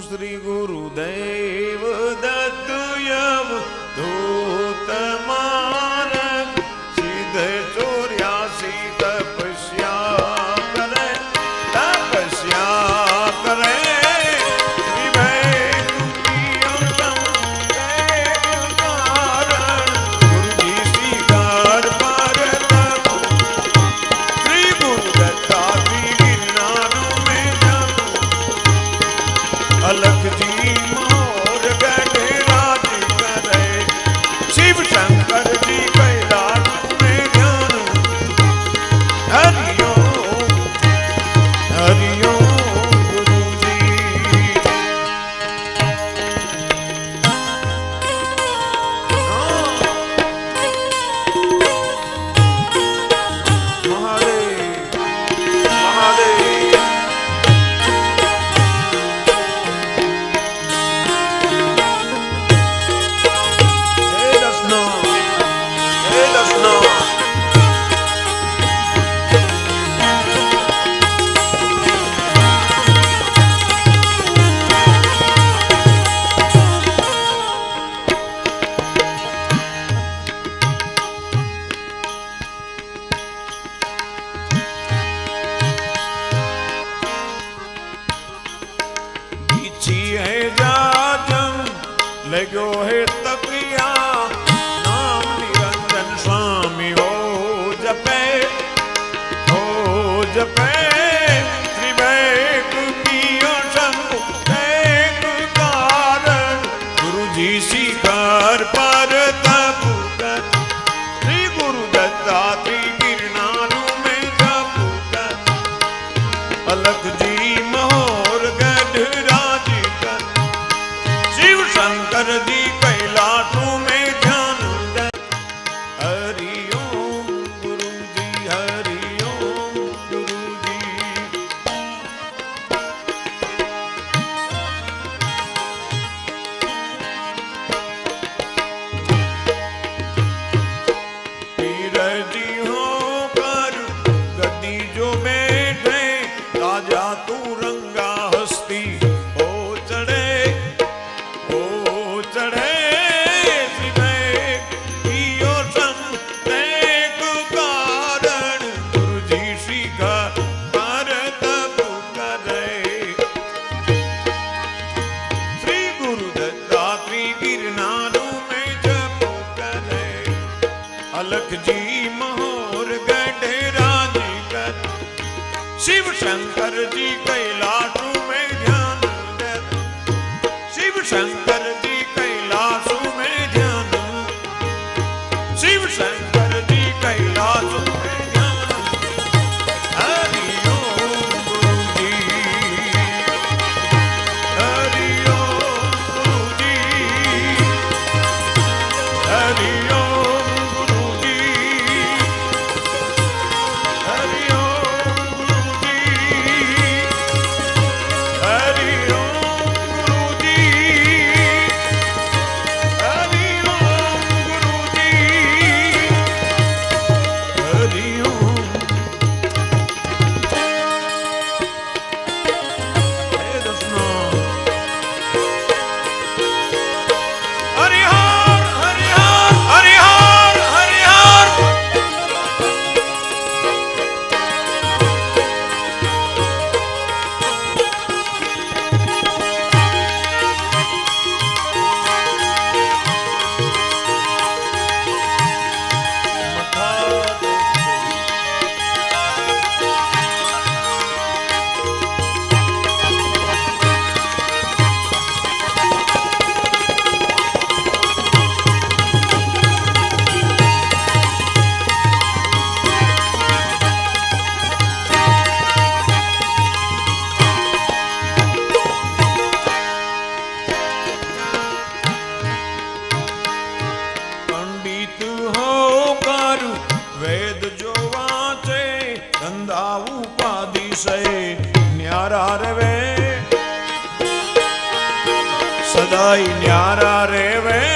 શ્રી ગુરુદેવ દા अलग जी વેદ જો વાંચે ધંધા ઉપાધિ સે ન્યારા રવે. સદાય ન્યારા રેવે.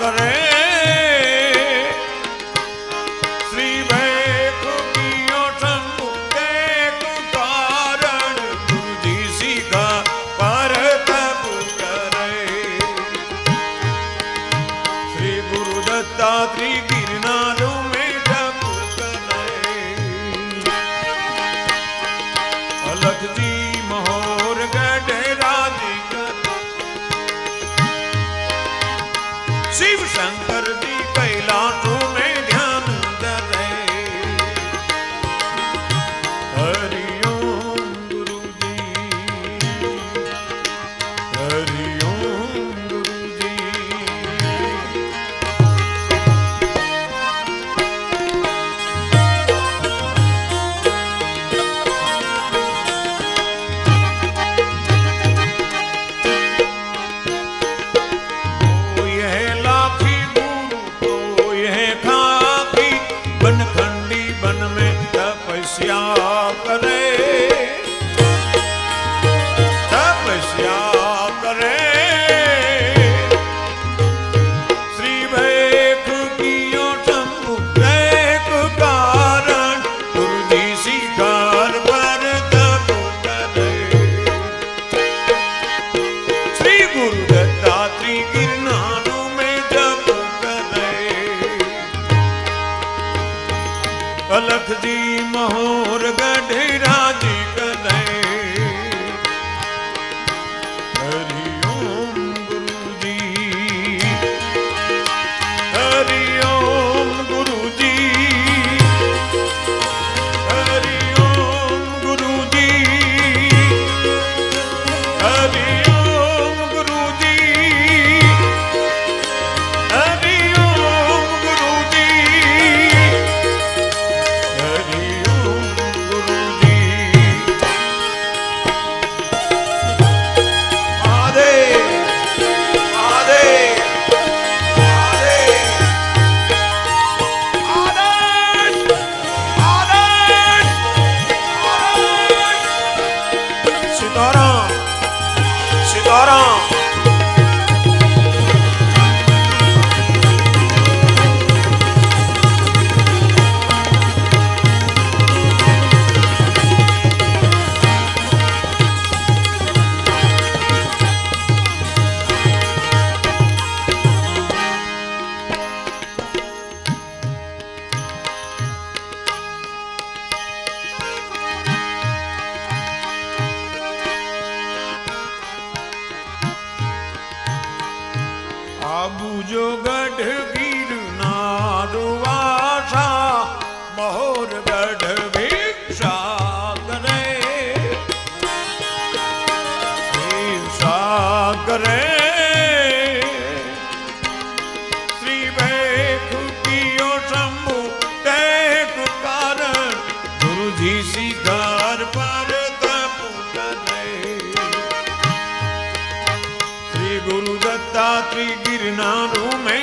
করে गिरना रू में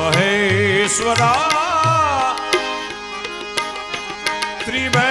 મહેશ્વરા ત્રિભેદ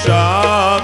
રક્ષા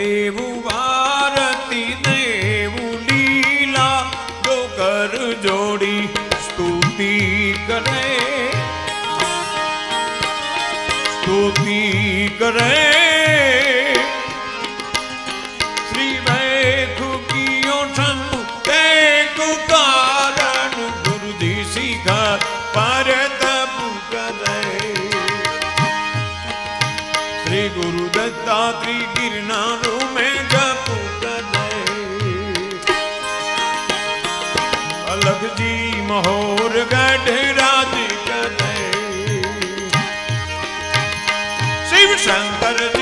દેવું વારતી દેવું લીલા ડોકર જોડી સ્તુતિ કરે. સ્તુતિ કરે. મહોર ગઢ રાધિકા શિવ શંકર